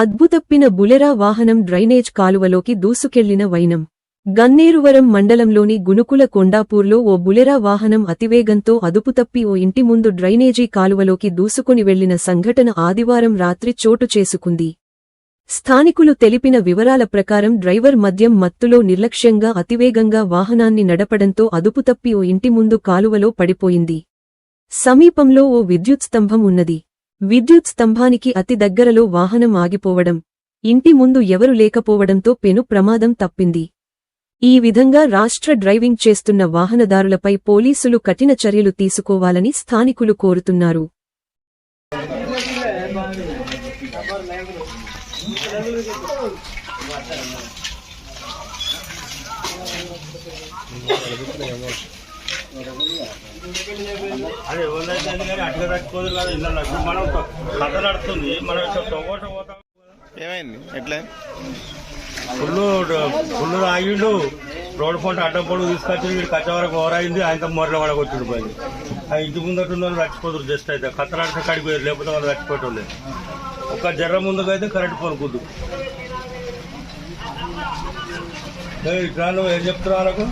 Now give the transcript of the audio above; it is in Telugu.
అద్భుతప్పిన బులెరా వాహనం డ్రైనేజ్ కాలువలోకి దూసుకెళ్ళిన వైనం. గన్నేరువరం మండలంలోని గునుకుల కొండాపూర్లో ఓ బులెరా వాహనం అతివేగంతో అదుపుతప్పి ఓ ఇంటి ముందు డ్రైనేజీ కాలువలోకి దూసుకుని వెళ్ళిన సంఘటన ఆదివారం రాత్రి చోటు చేసుకుంది. స్థానికులు తెలిపిన వివరాల ప్రకారం డ్రైవర్ మద్యం మత్తులో నిర్లక్ష్యంగా అతివేగంగా వాహనాన్ని నడపడంతో అదుపుతప్పి ఓ ఇంటి ముందు కాలువలో పడిపోయింది. సమీపంలో ఓ విద్యుత్ స్తంభం ఉన్నది. విద్యుత్ స్తంభానికి అతి దగ్గరలో వాహనం ఆగిపోవడం ఇంటి ముందు ఎవరు లేకపోవడంతో పెను ప్రమాదం తప్పింది. ఈ విధంగా రాష్ట్ర డ్రైవింగ్ చేస్తున్న వాహనదారులపై పోలీసులు కఠిన చర్యలు తీసుకోవాలని స్థానికులు కోరుతున్నారు. అది ఎవరిదైతే కానీ అటుగా తట్టుకోదు కదా ఇళ్ళ ఇప్పుడు మనం కథ నడుతుంది మనం పోతాం ఏమైంది? ఎట్లా? ఫుల్ ఫుల్ ఆగిండు రోడ్డు పంట అడ్డం పొడుగు తీసుకొచ్చి వీడు కచ్చ వరకు ఓరైంది ఆయనతో మొరల పడగొచ్చుడు పోయింది ఆ ఇంటి ముందట ఉన్న వాళ్ళు చచ్చిపోతారు జస్ట్ అయితే. కత్తలాడితే కడిపోయారు లేకపోతే వాళ్ళు చచ్చిపోవటం ఒక జర్ర ముందుకైతే కరెంట్ కొనుక్కుందు ఇట్లా నువ్వు ఏం చెప్తున్నావు వాళ్ళకు?